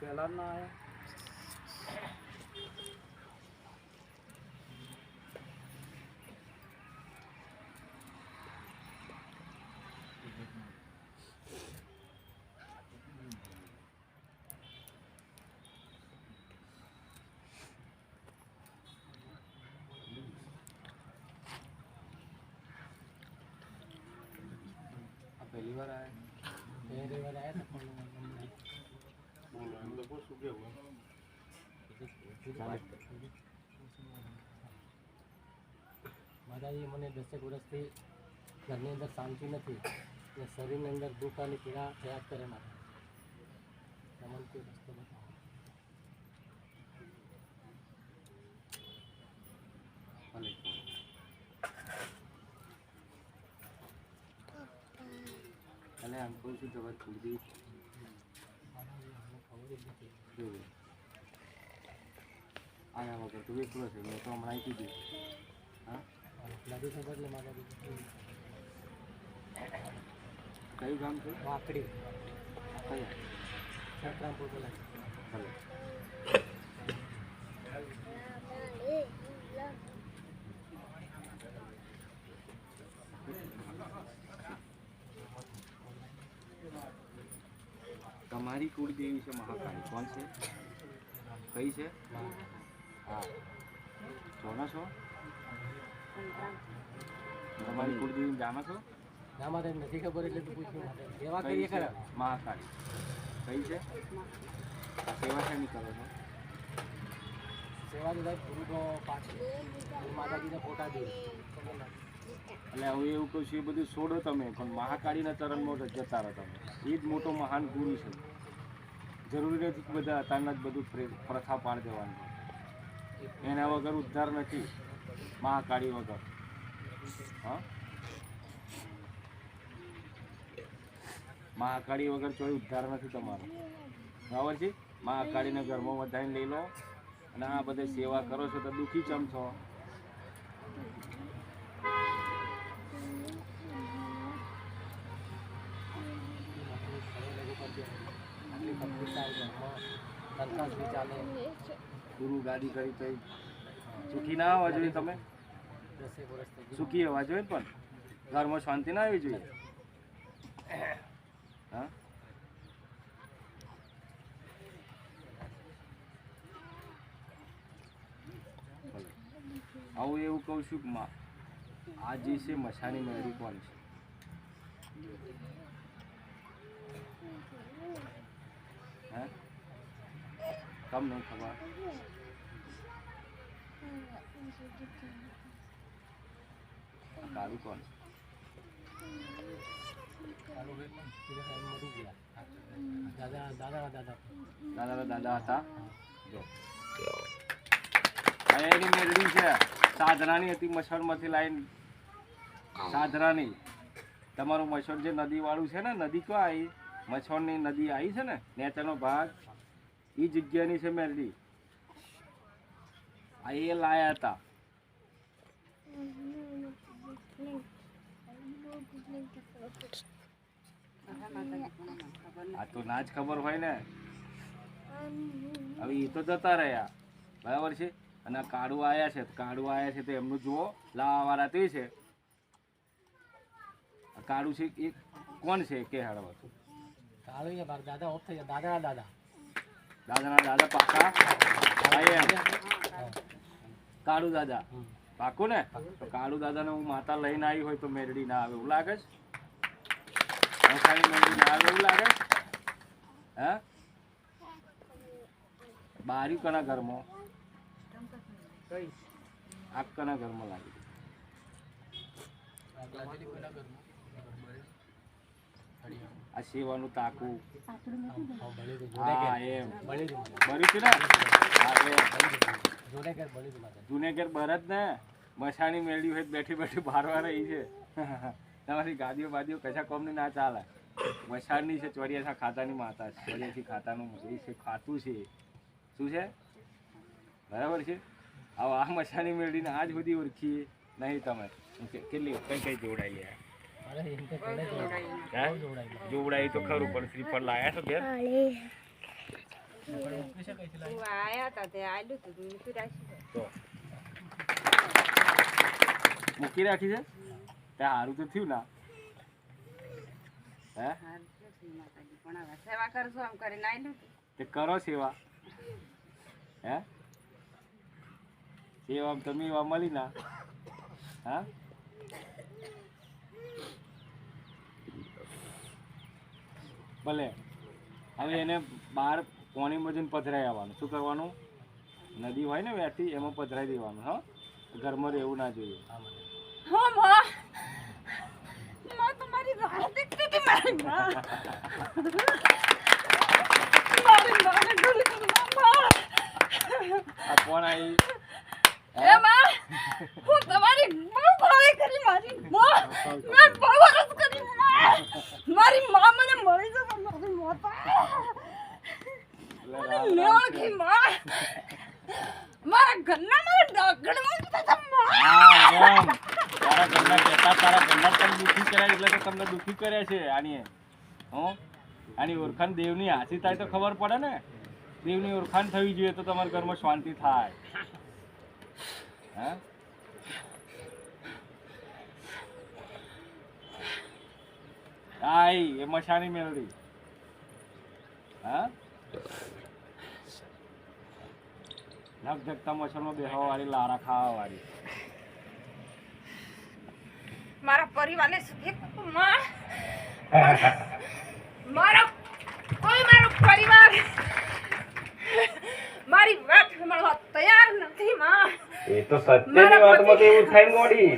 પહેલા ના આવ્યા આ પહેલી વાર આવ્યા બે વાર આવ્યા માતાજી, મને દસેક વર્ષથી ઘરની અંદર શાંતિ નથી અને શરીરની અંદર દુઃખ અને પીડા થયા જ કરે મારે તમને કોઈ રસ્તો બતાવો? ભલે અને આમ કહું છું તમારે કુળદેવી માતાજી આયા વગર તો વેચલો છે મેં તો હમણાં હા ખબર ને માતાજી કયું ગામ છે વાકડી કયા સંતરામપુર પેલા ભલે તમારી કુળદેવી છે મહાકાળી? કોણ છે? કઈ છે? હા. જોનો છો? તમારી કુળદેવી જાણો છો? ના મારે નથી ખબર એટલે તું પૂછ્યું સેવા કરીએ છે? ખરા? મહાકાળી. કઈ છે? સેવા શેની કરો છો? સેવા તો સાહેબ ગુરુ તો પાછળ. માતાજીના ફોટા દે. એટલે હું એવું કહું છું એ બધું છોડો તમે પણ મહાકાળીના ચરણમાં જતા રહો તમે. એ જ મોટો મહાન ગુરુ છે. જરૂરી નથી બધા અત્યારના જ બધું પ્રે- પ્રથા પાડ દેવાનું. એના વગર ઉદ્ધાર નથી. મહાકાળી વગર. હા? મહાકાળી વગર કોઈ ઉદ્ધાર નથી તમારો. બરાબર છે? મહાકાળીને ઘરમાં વધારીને લઈ લો અને આ બધે સેવા કરો છો તો દુઃખી ચમ છો? ગુરુ ગાડી કરી થઈ સુખી ના આવવા જોઈએ તમે? સુખી આવવા જોઈએ પણ? ઘરમાં શાંતિ ના આવવી જોઈએ? હા. આવું એવું કહું છું કે આ જે છે મસાની મેળવી કોણ છે? હે કમ નહીં ખબર કાળું કોણ દાદા દાદા દાદા દાદા દાદા હતા જો એની મેળવી છે સાધનાની હતી મસળમાંથી લાઈન સાધનાની તમારું મસળ જે નદી વાળું છે ને નદી ક્યાં આવી મસળની નદી આવી છે ને નેચાનો ભાગ એ જગ્યાની છે મેરડી. આ એ લાયા હતા. આ તો ના જ ખબર હોય ને. હવે એ તો જતા રહ્યા. બરાબર છે? અને આ કાળું આવ્યા છે, કાળું આયા છે તો એમનું જુઓ, લાવાવાળા તે છે. કાળું છે, એ કોણ છે? કે હાડવા કાળો યા બાર દાદા ઓફ થઈ ગયા. દાદા દાદા. દાદાના દાદા પાકા હા. દાદા. પાકું ને? તો કાળું દાદાને હું માતા લઈને આવી હોય તો મેરડી ના આવે એવું લાગે છે? મેરડી ના આવે એવું લાગે હે? બારી કના ઘરમાં? કઈ આગ કના ઘરમાં? લાગી આ સેવાનું તાકું. હા, એમ. બર્યું છે ને જુનેગર ભરત ને મસાણી મેળવી હોય બેઠી બેઠી ભારવા રહી છે. તમારી ગાદીઓ બાદીઓ કશા કોમની ના ચાલે. મસાણની છે ચોરિયાસા ખાતાની માતા છે. ચોર્યાસી ખાતાનું એ છે, ખાતું છે. શું છે? બરાબર છે? હવે આ મસાણી મેળવીને આજ સુધી ઓળખીએ. નહીં તમે. કેટલી? કઈ કઈ જોડાઈ હે જોવડાઈ તો ખરું પણ શ્રીફળ લાયા છો ઘેર? હતા તે આલ્યું હતું તો મૂકી રાખી છે? તે સારું તો થયું ના હે? સેવા કરશો આમ કરીને આલ્યું તે. કરો સેવા. હે? સેવા તમે એવા મળી ના. હા? ભલે. હવે એને બહાર પાણીમાં જઈને પધરાઈ આવવાનું. શું કરવાનું? નદી હોય ને વ્યાથી એમાં પધરાઈ દેવાનું હા. ઘરમાં રહેવું ના જોઈએ. હો માં. માં તમારી રાહ દેખતી હતી મારી માં. મારી માને ભૂલી ગઈ આ કોણ આવી એ માં હું તમારી બહુ ભાવે કરી મારી માં. મેં બહુ વરસ કરી માં મારી માં મને મળી જશે મારી માતા મને ન ઓળખી માં મારા ઘરના મારા ડગડમાં જ હતા માં હા એમ તારા ઘરના કહેતા તારા ઘરના તમે દુઃખી કર્યા એટલે તો તમને દુઃખી કર્યા છે આની હો? આની ઓળખાણ દેવની હાસી થાય તો ખબર પડે ને. દેવની ઓળખાણ થવી જોઈએ તો તમારા ઘરમાં શાંતિ થાય. હા? આઈ, એ મશાની મેલડી. હા? ધક ધકતા મચ્છરમાં બેહવા વાળી લારા ખાવા વાળી મારા પરિવારને સુખી માં મારો કોઈ મારો પરિવાર મારી વાત સાંભળવા તૈયાર નથી માં. એ તો સત્યની વાતમાં તો એવું થાય મોડી.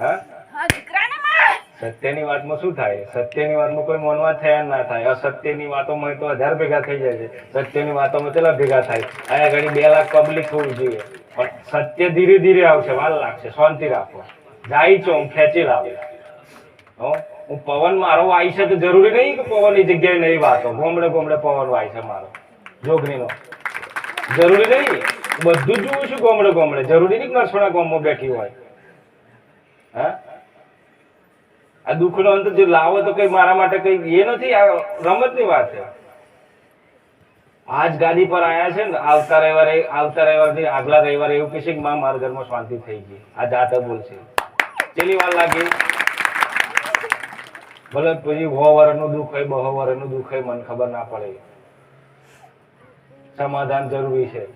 હા? હા દીકરાને માં. સત્યની વાતમાં શું થાય? સત્યની વાતમાં કોઈ મનવા થયા ના થાય. અસત્યની વાતોમાં તો હજાર ભેગા થઈ જાય છે. સત્યની વાતોમાં કેટલા ભેગા થાય? અહીંયા ઘડી બે લાખ પબ્લિક હોવું જોઈએ. પણ સત્ય ધીરે ધીરે આવશે. વાર લાગશે. શાંતિ રાખો. જાય છો હું ખેંચી લાવે. હો? પવન મારો વાય છે તો જરૂરી નહીં કે પવનની જગ્યાએ નહીં વાતો. ગોમડે ગોમડે પવન વાય છે મારો. જોગણીનો જરૂરી નહીં. બધું જ જોઉં છું ગોમડે ગોમડે. જરૂરી નહીં કે નરસોણા ગામમાં બેઠી હોય. હા? આ દુઃખનો અંત જો લાવો તો કઈ મારા માટે કઈ એ નથી, આ રમતની વાત છે. આજ ગાદી પર આયા છે ને, આવતા રવિવારે, આવતા રવિવારથી આગલા રવિવારે એવું કહેશે કે માં, મારા ઘરમાં શાંતિ થઈ ગઈ. આ જાતે બોલશે. ચેલી વાર લાગી. ભલે પછી હો દુઃખ હોય બહો વરનું દુઃખ હોય, મને ખબર ના પડે. સમાધાન જરૂરી છે,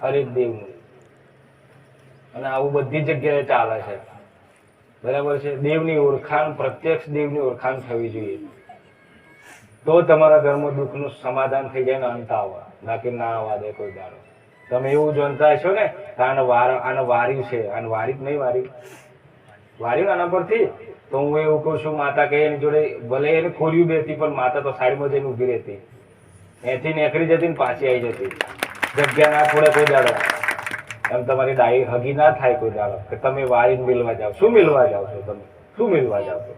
હરેક દેવનું. અને આવું બધી જગ્યાએ ચાલે છે. બરાબર છે? દેવની ઓળખાણ, પ્રત્યક્ષ દેવની ઓળખાણ થવી જોઈએ. તો તમારા ઘરમાં દુઃખનું સમાધાન થઈ જાય ને અંત આવે. બાકી ના આવવા દે કોઈ દાડો. તમે એવું જાણતા છો ને આને વાર આને વાર્યું છે. આને વારી જ નહીં વારી. વાર્યું આના પરથી તો હું એવું કહું છું માતા કે એની જોડે ભલે એને ખોલ્યું બેતી પણ માતા તો સાઈડમાં જઈને ઊભી રહેતી. એથી નેકરી જતી ને પાછી આવી જતી. જગ્યા ના છોડે કોઈ દાડો. એમ તમારી ડાઈ હગી ના થાય કોઈ દાડો કે તમે વારીને મિલવા જાઓ શું મિલવા જાઓ છો તમે? શું મિલવા જાઓ છો?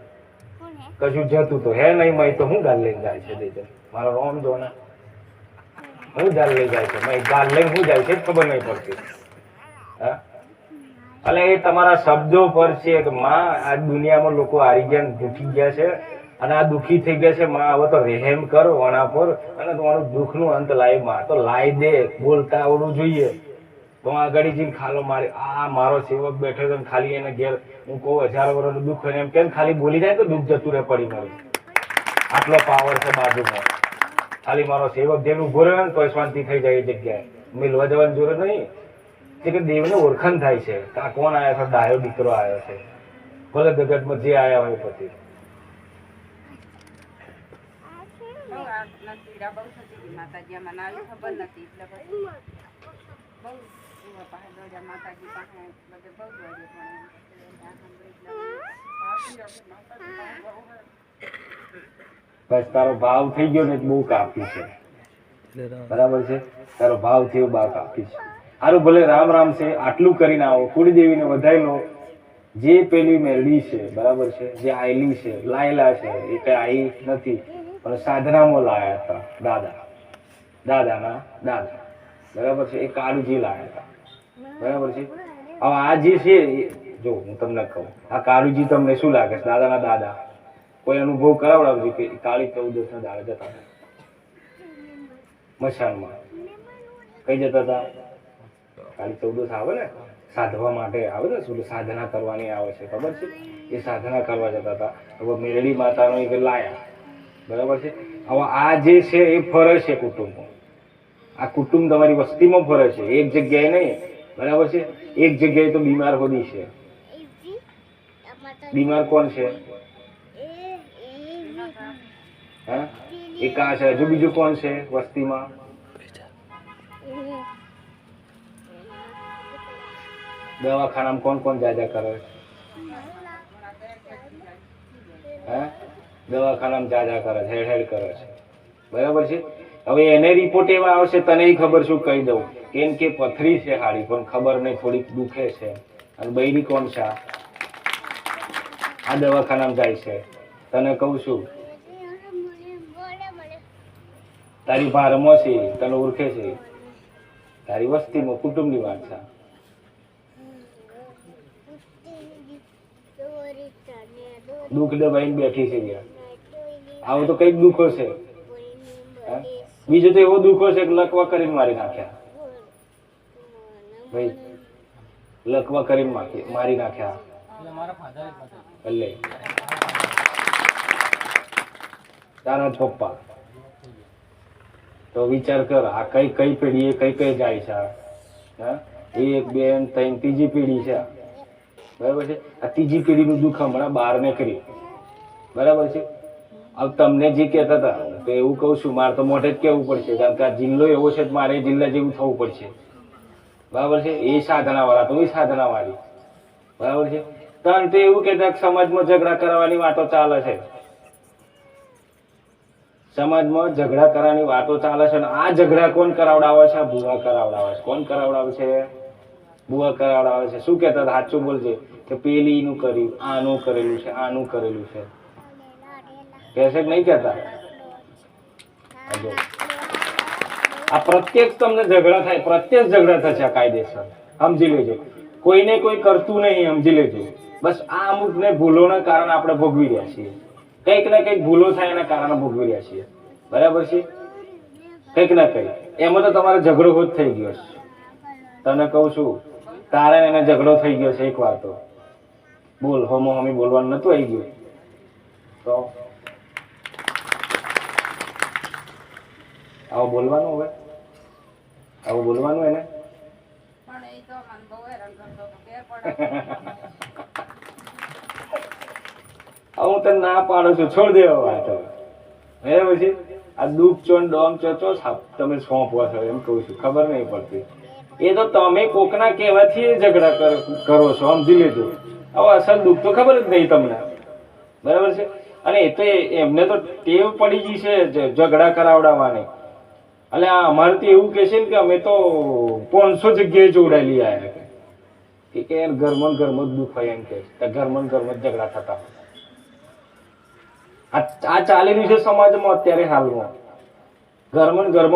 કશું જતું તો હે નહીં મય તો હું ગાલ લઈને જાય છે દેજે. મારો રોમ જો ને. હું ગાલ લઈ જાય છે મય ગાલ લઈને હું જાય છે ખબર નહીં પડતી. હા? એટલે એ તમારા શબ્દો પર છે કે માં, આ દુનિયામાં લોકો હારી ગયા દુખી ગયા છે. અને આ દુખી થઈ ગયા છે, માં, હવે તો રહેમ કરો આના પર. અને તમારું દુઃખનું અંત લાયમાં. તો લાવી દે, બોલતા આવડવું જોઈએ. તો આગળ જઈને ખાલો મારે, આ મારો સેવક બેઠો છે ખાલી એને ઘેર. હું કહું, હજાર વર્ષનું દુઃખ હોય એમ કેમ ખાલી બોલી જાય તો દુઃખ જતું રહે પડી મારું. આટલો પાવર છે બાજુમાં ખાલી મારો સેવક જેમ ઊભો રહે ને તો શાંતિ થઈ જાય એ જગ્યાએ. મિલવા જવાની જરૂર નહીં. કે દેવને ઓળખાણ થાય છે. કે આ કોણ આવ્યો છે? ડાયો દીકરો આવ્યો છે. ભલે જગતમાં જે આવ્યા હોય પછી એટલે એટલે બસ તારો ભાવ થઈ ગયો ને બહુ કાપી છે. બરાબર છે? તારો ભાવ થયો બા કાપી છે. સારું ભલે રામ રામ છે, આટલું કરીને આવો. કુળદેવીને વધાઈ લો જે પેલી મેલડી છે, બરાબર છે, જે આયલી છે, લાયલા છે, એ કઈ આઈ નથી. પણ સાધનામાં લાયા હતા, દાદા. દાદાના, દાદા. બરાબર છે, એ કાળુજી લાયા હતા. બરાબર છે? હવે આ જે છે જો હું તમને કહું, આ કાળુજી તમને શું લાગે છે? દાદાના દાદા. કોઈ અનુભવ કરાવડાવજો કે કાળી ચૌદસ ના દાડા જતા. મશાનમાં કઈ જતા હતા? કાળી ચૌદસ આવે ને સાધવા માટે આવે ને શું સાધના કરવાની આવે છે ખબર છે? એ સાધના કરવા જતા હતા. હવે મેરડી માતાનો એક લાયા. બરાબર છે? હવે આ જે છે એ ફરે છે કુટુંબ. આ કુટુંબ તમારી વસ્તીમાં ફરે છે. એક જગ્યાએ નહીં. બરાબર છે? એક જગ્યાએ તો બીમાર હોદી છે. બીમાર કોણ છે? હા? એક આ છે. હજુ બીજું કોણ છે વસ્તીમાં? દવાખાનામાં કોણ કોણ જાજા કરે? હે? દવાખાનામાં જાજા કરે છે, હેડ હેડ કરે છે. બરાબર છે? હવે એને રિપોર્ટ એવા આવશે, તને ખબર શું કહી દઉં. કેમ કે પથરી છે હાડી, પણ ખબર નહીં, થોડીક દુખે છે. અને બૈરી કોણ છે આ? દવાખાનામાં જાય છે. તને કહું છું. તારી ભારમાં છે, તને ઓળખે છે. તારી વસ્તીમાં કુટુંબની વાત છે. દુઃખ દબાઈને બેઠી છે ત્યાં. આવું તો કંઈક દુઃખો છે હે? બીજું તો એવો દુઃખો છે કે લકવા કરીને મારી નાખ્યા. ભાઈ લકવા કરીને મારી મારી નાખ્યા. એટલે તારા જ પપ્પા. તો વિચાર કર આ કઈ કઈ પેઢી એ કઈ કઈ જાય છે? હા? એક બેન ત્રણ ત્રીજી પેઢી છે. આ. બરાબર છે? આ ત્રીજી પેઢીનું દુઃખ હમણાં બહાર કરી બરાબર છે? હવે તમને જે કહેતા હતા તો એવું કહું છું, મારે તો મોઢે જ કહેવું પડશે, કારણ કે આ જિલ્લો એવો છે મારે જિલ્લા જેવું થવું પડશે. બરાબર છે? એ સાધનાવાળા તો એ સાધનાવાળી. બરાબર છે? કારણ તો એવું કહેતા સમાજમાં ઝઘડા કરવાની વાતો ચાલે છે. સમાજમાં ઝઘડા કરવાની વાતો ચાલે છે અને આ ઝઘડા કોણ કરાવડાવે છે? આ ભૂવા કરાવડાવે છે. કોણ કરાવડાવે છે? ભૂવા કરાવડાવે છે. શું કહેતા હતા? સાચું બોલજે કે પેલીનું કર્યું, આનું કરેલું છે, આનું કરેલું છે. કહેશે કે નહીં કહેતા. આ પ્રત્યેક તમને ઝઘડા થાય પ્રત્યેક ઝઘડા થશે આ કાયદેસર. સમજી લેજો. કોઈને કોઈ કરતું નહીં, સમજી લેજો. બસ આ અમુક ને ભૂલોના કારણે આપણે ભોગવી રહ્યા છીએ. કંઈક ને કંઈક ભૂલો થાય એના કારણે ભોગવી રહ્યા છીએ. બરાબર છે? કંઈક ના કંઈક. એમાં તો તમારો ઝઘડો જ થઈ ગયો છે તને કહું છું તારે એને ઝઘડો થઈ ગયો છે એક વાર તો. બોલ હોમો હોમી બોલવાનું નતું આવી ગયું? તો? આવું બોલવાનું હવે? આવું બોલવાનું એને? હું તને ના પાડું છું છોડ દેવા વાત હવે. પછી? આ દુઃખ ચો ડોમ ચો ચો સાપ તમે સોંપવા છો એમ કહું છું ખબર નહીં પડતી. એ તો તમે કોકના કહેવાથી ઝઘડા કરો છો, સમજી લેજો. હવે અસલ દુઃખ તો ખબર જ નહીં તમને. બરાબર છે? અને એ તો એમને તો ટેવ પડી ગઈ છે ઝઘડા કરાવડાવવાની. એટલે આ અમારે તો એવું કહે છે ને કે અમે તો પાંચસો જગ્યાએ જોડાયેલી આવ્યા કે. કે યાર ઘરમાં ઘરમાં જ દુઃખ હોય એમ કે ઘરમાં ઘરમાં ઝઘડા થતા આ ચાલી રહ્યું છે સમાજમાં અત્યારે હાલમાં. ઘરમાં ઘરમાં